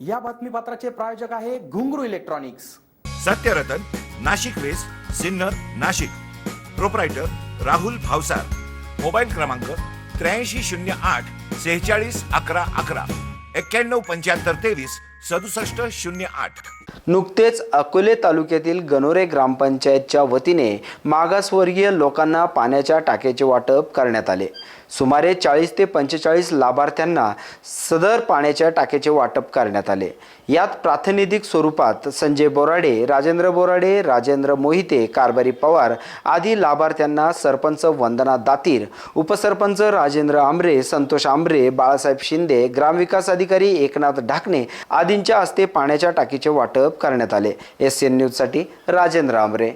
या बातमीपत्राचे प्रायोजक आहे Ghungroo electronics. Satyaratan Nashik west Sinnar Nashik. Proprietor Rahul Bhavsar. Mobile क्रमांक त्र्याऐंशी शून्य आठ सेहेचाळीस अकरा अकरा. एक्क्याण्णव पंच्याहत्तर तेवीस सदुसष्ट शून्य आठ. नुकतेच अकोले तालुक्यातील गणोरे ग्रामपंचायतच्या वतीने मागासवर्गीय लोकांना पाण्याच्या टाक्याचे वाटप करण्यात आले. सुमारे चाळीस ते पंचेचाळीस लाभार्थ्यांना सदर पाण्याच्या टाक्याचे वाटप करण्यात आले. यात प्रातिनिधिक स्वरूपात संजय बोराडे राजेंद्र बोराडे राजेंद्र मोहिते कारभारी पवार आदी लाभार्थ्यांना सरपंच वंदना दातीर उपसरपंच राजेंद्र आंबरे संतोष आंबरे बाळासाहेब शिंदे ग्रामविकास अधिकारी एकनाथ ढाकणे आदींच्या हस्ते पाण्याच्या टाकीचे वाटप करण्यात आले. एस एन न्यूजसाठी राजेंद्र आंबरे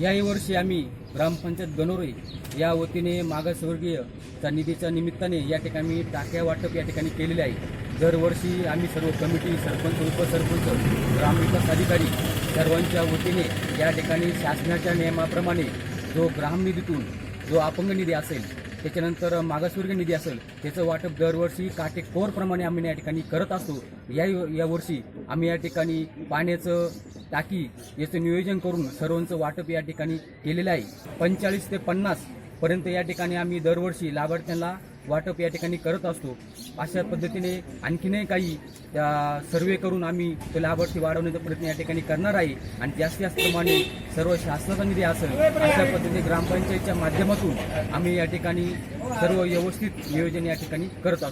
याही वर्षी आम्ही ग्रामपंचायत गणोरे या वतीने मागासवर्गीयच्या निधीच्या निमित्ताने या ठिकाणी टाक्या वाटप या ठिकाणी केलेले आहे. दरवर्षी आम्ही सर्व कमिटी सरपंच उपसरपंच ग्रामविकास अधिकारी सर्वांच्या वतीने या ठिकाणी शासनाच्या नियमाप्रमाणे जो ग्रामनिधीतून जो अपंग निधी असेल त्याच्यानंतर मागासवर्गीय निधी असेल त्याचं वाटप दरवर्षी काटेकोरप्रमाणे आम्ही या ठिकाणी करत असतो. या या वर्षी आम्ही या ठिकाणी पाण्याचं टाकी याचं नियोजन करून सर्वांचं वाटप या ठिकाणी केलेलं आहे. पंचेचाळीस ते पन्नास पर्यंत या ठिकाणी आम्ही दरवर्षी लाभार्थ्यांना वाटप या ठिकाणी करत असतो. अशा पद्धतीने आणखीनही काही सर्वे करून आम्ही ते लाभार्थी वाढवण्याचा प्रयत्न या ठिकाणी करणार आहे. आणि जास्तीत जास्त प्रमाणे सर्व शासनाचा निधी असेल अशा पद्धतीने ग्रामपंचायतच्या माध्यमातून आम्ही या ठिकाणी सर्व व्यवस्थित नियोजन या ठिकाणी करत असतो.